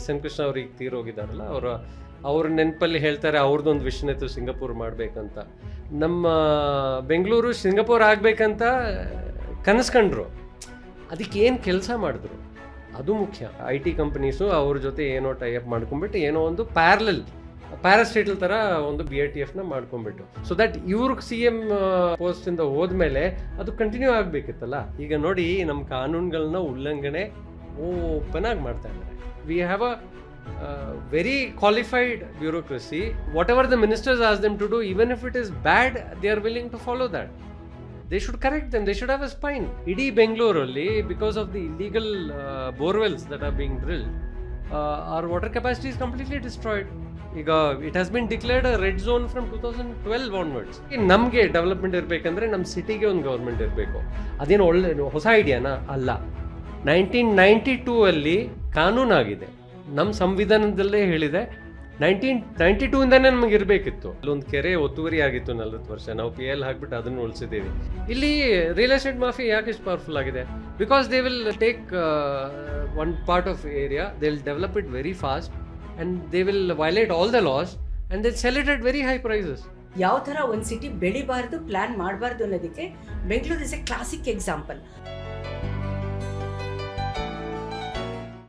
S N Krishna ಅವ್ರು ಈಗ ತೀರೋಗಿದ್ದಾರಲ್ಲ, ಅವರ, ಅವ್ರ ನೆನಪಲ್ಲಿ ಹೇಳ್ತಾರೆ ಅವ್ರದ್ದೊಂದು ವಿಷನ್ ಇತ್ತು ಸಿಂಗಪೂರ್ ಮಾಡಬೇಕಂತ. ನಮ್ಮ ಬೆಂಗಳೂರು ಸಿಂಗಪೂರ್ ಆಗಬೇಕಂತ ಕನಸ್ಕೊಂಡ್ರು. ಅದಕ್ಕೆ ಏನು ಕೆಲಸ ಮಾಡಿದ್ರು? ಅದು ಮುಖ್ಯ. ಐ ಟಿ ಕಂಪನೀಸು ಅವ್ರ ಜೊತೆ ಏನೋ ಟೈಅಪ್ ಮಾಡ್ಕೊಂಡ್ಬಿಟ್ಟು ಏನೋ ಒಂದು ಪ್ಯಾರಲಲ್ ಪ್ಯಾರಾಸ್ಟೇಟಲ್ ಥರ ಒಂದು ಬಿ ಐ ಟಿ ಎಫ್ನ ಮಾಡ್ಕೊಂಡ್ಬಿಟ್ಟು ಸೊ ದಟ್ ಇವ್ರಿಗೆ ಸಿ ಎಂ ಪೋಸ್ಟಿಂದ ಹೋದ್ಮೇಲೆ ಅದು ಕಂಟಿನ್ಯೂ ಆಗಬೇಕಿತ್ತಲ್ಲ? ಈಗ ನೋಡಿ ನಮ್ಮ ಕಾನೂನುಗಳನ್ನ ಉಲ್ಲಂಘನೆ ಓಪನ್ ಆಗಿ ಮಾಡ್ತಾ ಇದ್ದಾರೆ we have a very qualified bureaucracy what the ministers ask them to do even if it is bad they are willing to follow that they should correct them they should have a spine ಇಡೀ ಬೆಂಗಳೂರಲ್ಲಿ because of the illegal borewells that are being drill our water capacity is completely destroyed ಈಗ it has been declared red zone from two thousand twelve onwards ನಮಗೆ development ಇರಬೇಕಂದ್ರೆ ನಮ್ಮ ಸಿಟಿಗೆ ಒಂದು government ಇರಬೇಕು ಅದೇನು ಒಳ್ಳೆ ಹೊಸ ಐಡಿಯಾನಾ ಅಲ್ಲ ನೈನ್ಟೀನ್ ನೈಂಟಿ ಟೂ ಅಲ್ಲಿ ಕಾನೂನಾಗಿದೆ. ನಮ್ಮ ಸಂವಿಧಾನದಲ್ಲೇ ಹೇಳಿದೆ, ನೈನ್ಟೀನ್ ನೈಂಟಿ ಟೂ ನಮಗೆ ಇರಬೇಕಿತ್ತು ಅಲ್ಲೊಂದು ಕೆರೆ ಒತ್ತುವರಿ ಆಗಿತ್ತು ನಲ್ವತ್ತು ವರ್ಷ. ನಾವು ಪಿ ಎಲ್ ಹಾಕ್ಬಿಟ್ಟು ಅದನ್ನು ಉಳಿಸಿದ್ದೀವಿ. ಇಲ್ಲಿ ರಿಯಲ್ ಎಸ್ಟೇಟ್ ಮಾಫಿ ಯಾಕೆ ಇಷ್ಟು ಪವರ್ಫುಲ್ ಆಗಿದೆ? Because they will take one part of area they will develop it very fast and they will violate all the laws and they sell it very high prices ಯಾವ ಥರ ಒಂದು city ಬೆಳಿಬಾರ್ದು plan ಮಾಡಬಾರ್ದು ಅನ್ನೋದಕ್ಕೆ Bengaluru is a classic example